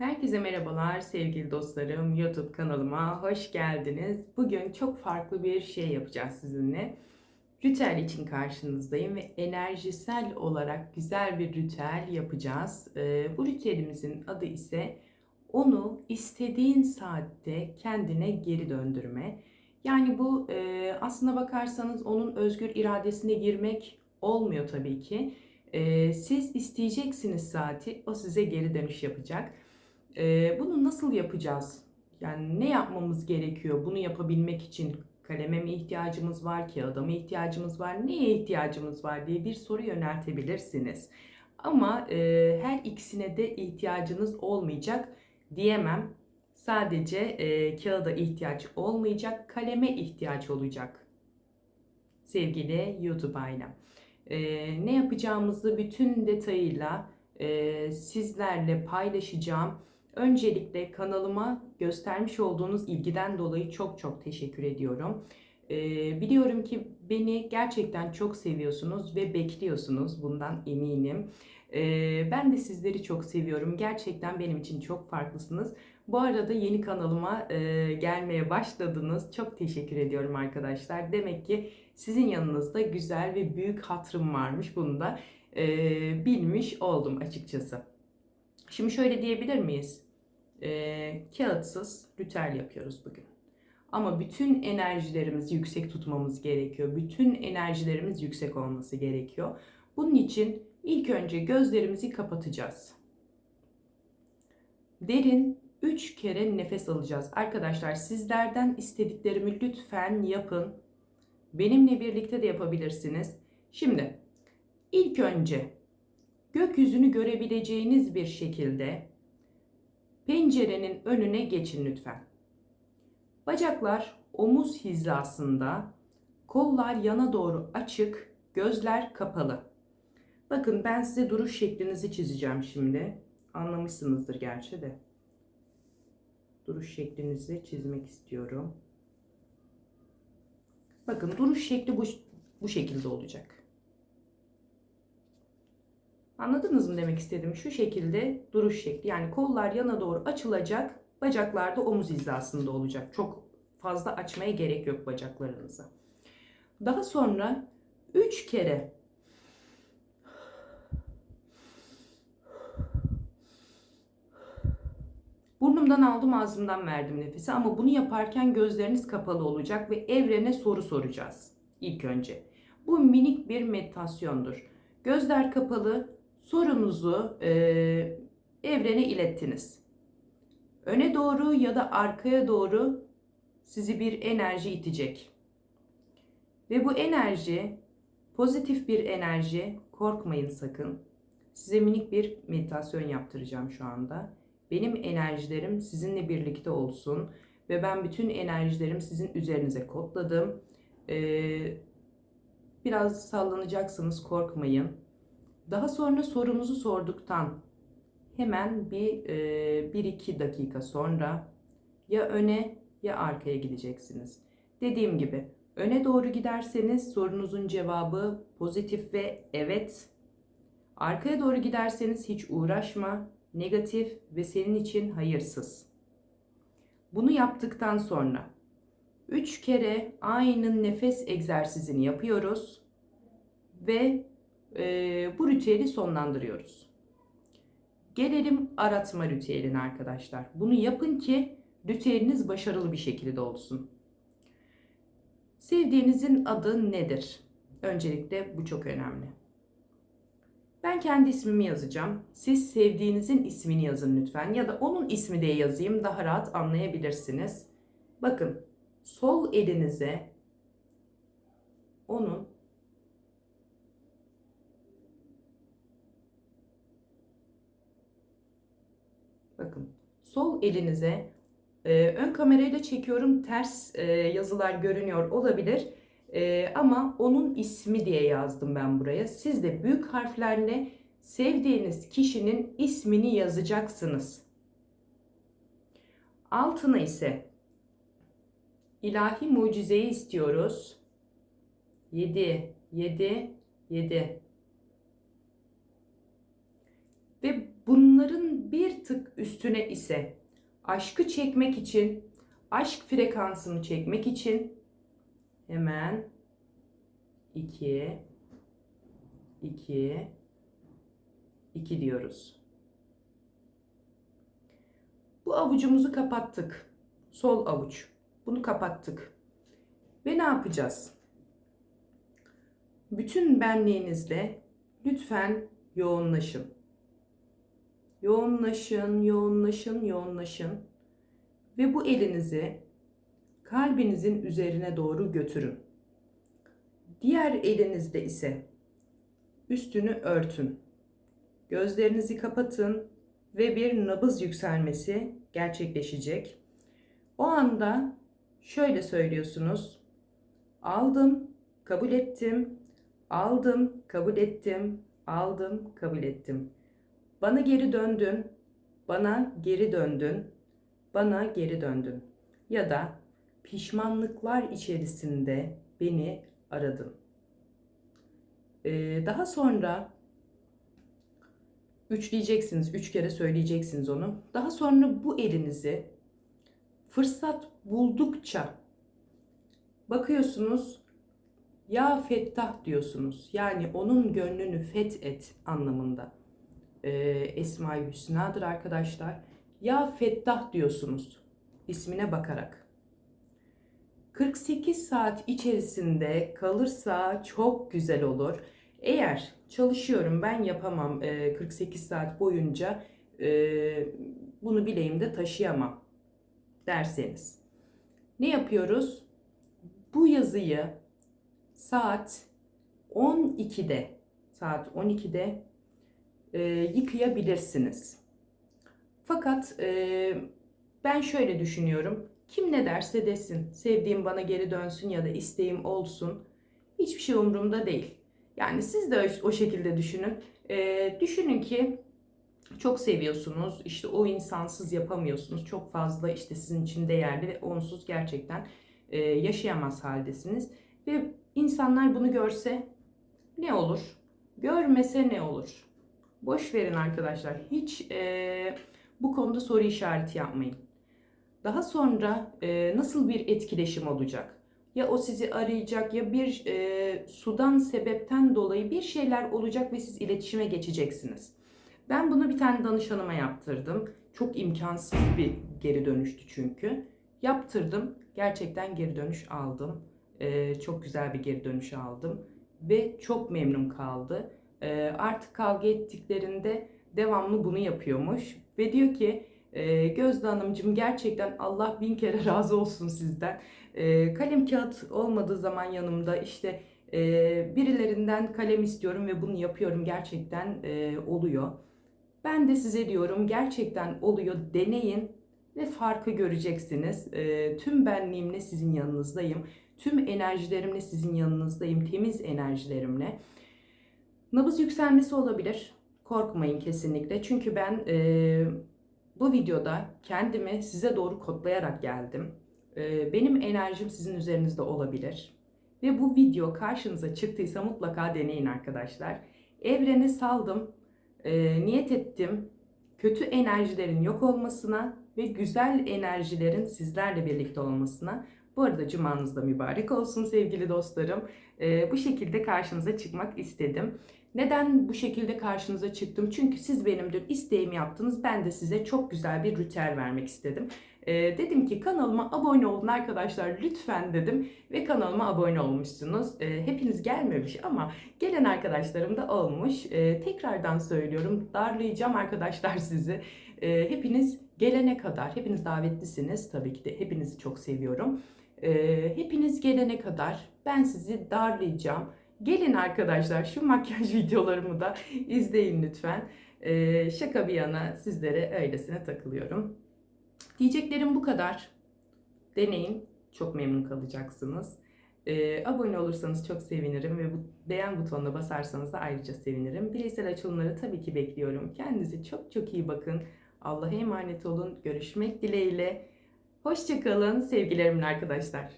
Herkese merhabalar sevgili dostlarım. YouTube kanalıma hoş geldiniz. Bugün çok farklı bir şey yapacağız sizinle. Ritüel için karşınızdayım ve enerjisel olarak güzel bir ritüel yapacağız. Ee, bu ritüelimizin adı ise onu istediğin saatte kendine geri döndürme. Yani bu e, aslına bakarsanız onun özgür iradesine girmek olmuyor tabii ki. E, siz isteyeceksiniz saati, o size geri dönüş yapacak. Ee, bunu nasıl yapacağız? Yani ne yapmamız gerekiyor bunu yapabilmek için? Kaleme mi ihtiyacımız var, kağıda mı ihtiyacımız var, neye ihtiyacımız var diye bir soru yöneltebilirsiniz. Ama e, her ikisine de ihtiyacınız olmayacak diyemem. Sadece e, kağıda ihtiyaç olmayacak, kaleme ihtiyaç olacak. Sevgili YouTube ailem. E, ne yapacağımızı bütün detayıyla e, sizlerle paylaşacağım. Öncelikle kanalıma göstermiş olduğunuz ilgiden dolayı çok çok teşekkür ediyorum. Ee, biliyorum ki beni gerçekten çok seviyorsunuz ve bekliyorsunuz bundan eminim. Ee, ben de sizleri çok seviyorum. Gerçekten benim için çok farklısınız. Bu arada yeni kanalıma e, gelmeye başladınız. Çok teşekkür ediyorum arkadaşlar. Demek ki sizin yanınızda güzel ve büyük hatırım varmış. Bunu da e, bilmiş oldum açıkçası. Şimdi şöyle diyebilir miyiz? E, kağıtsız ritüel yapıyoruz bugün. Ama bütün enerjilerimizi yüksek tutmamız gerekiyor. Bütün enerjilerimiz yüksek olması gerekiyor. Bunun için ilk önce gözlerimizi kapatacağız. Derin 3 kere nefes alacağız. Arkadaşlar sizlerden istediklerimi lütfen yapın. Benimle birlikte de yapabilirsiniz. Şimdi ilk önce gökyüzünü görebileceğiniz bir şekilde pencerenin önüne geçin lütfen. Bacaklar omuz hizasında, kollar yana doğru açık, gözler kapalı. Bakın ben size duruş şeklinizi çizeceğim şimdi. Anlamışsınızdır gerçi de. Duruş şeklinizi çizmek istiyorum. Bakın duruş şekli bu, bu şekilde olacak. Anladınız mı demek istediğim? Şu şekilde duruş şekli. Yani kollar yana doğru açılacak. Bacaklar da omuz hizasında olacak. Çok fazla açmaya gerek yok bacaklarınızı. Daha sonra 3 kere Burnumdan aldım ağzımdan verdim nefesi ama bunu yaparken gözleriniz kapalı olacak ve evrene soru soracağız ilk önce. Bu minik bir meditasyondur. Gözler kapalı, sorunuzu e, evrene ilettiniz. Öne doğru ya da arkaya doğru sizi bir enerji itecek. Ve bu enerji pozitif bir enerji. Korkmayın sakın. Size minik bir meditasyon yaptıracağım şu anda. Benim enerjilerim sizinle birlikte olsun ve ben bütün enerjilerimi sizin üzerinize kodladım. Ee, biraz sallanacaksınız korkmayın. Daha sonra sorunuzu sorduktan hemen bir e, bir iki dakika sonra ya öne ya arkaya gideceksiniz. Dediğim gibi öne doğru giderseniz sorunuzun cevabı pozitif ve evet. Arkaya doğru giderseniz hiç uğraşma, negatif ve senin için hayırsız. Bunu yaptıktan sonra 3 kere aynı nefes egzersizini yapıyoruz ve e, bu ritüeli sonlandırıyoruz. Gelelim aratma ritüeline arkadaşlar. Bunu yapın ki ritüeliniz başarılı bir şekilde olsun. Sevdiğinizin adı nedir? Öncelikle bu çok önemli. Ben kendi ismimi yazacağım. Siz sevdiğinizin ismini yazın lütfen ya da onun ismi de yazayım daha rahat anlayabilirsiniz. Bakın sol elinize onun Bakın sol elinize e, ön kamerayla çekiyorum ters e, yazılar görünüyor olabilir. E, ama onun ismi diye yazdım ben buraya. Siz de büyük harflerle sevdiğiniz kişinin ismini yazacaksınız. Altına ise ilahi mucizeyi istiyoruz. 7 7 7 ve bunların bir tık üstüne ise aşkı çekmek için, aşk frekansını çekmek için hemen 2 2 2 diyoruz. Bu avucumuzu kapattık. Sol avuç. Bunu kapattık. Ve ne yapacağız? Bütün benliğinizle lütfen yoğunlaşın. Yoğunlaşın, yoğunlaşın, yoğunlaşın. Ve bu elinizi kalbinizin üzerine doğru götürün. Diğer elinizde ise üstünü örtün. Gözlerinizi kapatın ve bir nabız yükselmesi gerçekleşecek. O anda şöyle söylüyorsunuz. Aldım, kabul ettim. Aldım, kabul ettim. Aldım, kabul ettim. Bana geri döndün. Bana geri döndün. Bana geri döndün. Ya da pişmanlıklar içerisinde beni aradın. Ee, daha sonra üçleyeceksiniz, üç kere söyleyeceksiniz onu. Daha sonra bu elinizi fırsat buldukça bakıyorsunuz ya fettah diyorsunuz. Yani onun gönlünü fethet anlamında. Ee, Esma-i Hüsna'dır arkadaşlar. Ya fettah diyorsunuz ismine bakarak. 48 saat içerisinde kalırsa çok güzel olur. Eğer çalışıyorum ben yapamam 48 saat boyunca bunu bileğimde taşıyamam derseniz. Ne yapıyoruz? Bu yazıyı saat 12'de saat 12'de yıkayabilirsiniz. Fakat ben şöyle düşünüyorum. Kim ne derse desin, sevdiğim bana geri dönsün ya da isteğim olsun. Hiçbir şey umurumda değil. Yani siz de o şekilde düşünün. Ee, düşünün ki çok seviyorsunuz. İşte o insansız yapamıyorsunuz. Çok fazla işte sizin için değerli ve onsuz gerçekten e, yaşayamaz haldesiniz. Ve insanlar bunu görse ne olur? Görmese ne olur? Boş verin arkadaşlar. Hiç e, bu konuda soru işareti yapmayın. Daha sonra e, nasıl bir etkileşim olacak? Ya o sizi arayacak ya bir e, sudan sebepten dolayı bir şeyler olacak ve siz iletişime geçeceksiniz. Ben bunu bir tane danışanıma yaptırdım. Çok imkansız bir geri dönüştü çünkü. Yaptırdım. Gerçekten geri dönüş aldım. E, çok güzel bir geri dönüş aldım. Ve çok memnun kaldı. E, artık kavga ettiklerinde devamlı bunu yapıyormuş. Ve diyor ki e, Gözde Hanımcığım gerçekten Allah bin kere razı olsun sizden. E, kalem kağıt olmadığı zaman yanımda işte e, birilerinden kalem istiyorum ve bunu yapıyorum gerçekten e, oluyor. Ben de size diyorum gerçekten oluyor deneyin ve farkı göreceksiniz. E, tüm benliğimle sizin yanınızdayım. Tüm enerjilerimle sizin yanınızdayım. Temiz enerjilerimle. Nabız yükselmesi olabilir. Korkmayın kesinlikle. Çünkü ben e, bu videoda kendimi size doğru kodlayarak geldim. Ee, benim enerjim sizin üzerinizde olabilir. Ve bu video karşınıza çıktıysa mutlaka deneyin arkadaşlar. Evrene saldım, e, niyet ettim. Kötü enerjilerin yok olmasına ve güzel enerjilerin sizlerle birlikte olmasına. Bu arada cumanız da mübarek olsun sevgili dostlarım. Ee, bu şekilde karşınıza çıkmak istedim. Neden bu şekilde karşınıza çıktım? Çünkü siz benim dün isteğimi yaptınız. Ben de size çok güzel bir ritüel vermek istedim. Ee, dedim ki kanalıma abone olun arkadaşlar lütfen dedim ve kanalıma abone olmuşsunuz. Ee, hepiniz gelmemiş ama gelen arkadaşlarım da olmuş. Ee, tekrardan söylüyorum darlayacağım arkadaşlar sizi. Ee, hepiniz gelene kadar hepiniz davetlisiniz tabii ki de hepinizi çok seviyorum. Ee, hepiniz gelene kadar ben sizi darlayacağım. Gelin arkadaşlar şu makyaj videolarımı da izleyin lütfen. Ee, şaka bir yana sizlere öylesine takılıyorum. Diyeceklerim bu kadar. Deneyin. Çok memnun kalacaksınız. Ee, abone olursanız çok sevinirim ve bu beğen butonuna basarsanız da ayrıca sevinirim. Bireysel açılımları tabii ki bekliyorum. Kendinize çok çok iyi bakın. Allah'a emanet olun. Görüşmek dileğiyle. Hoşçakalın sevgilerimle arkadaşlar.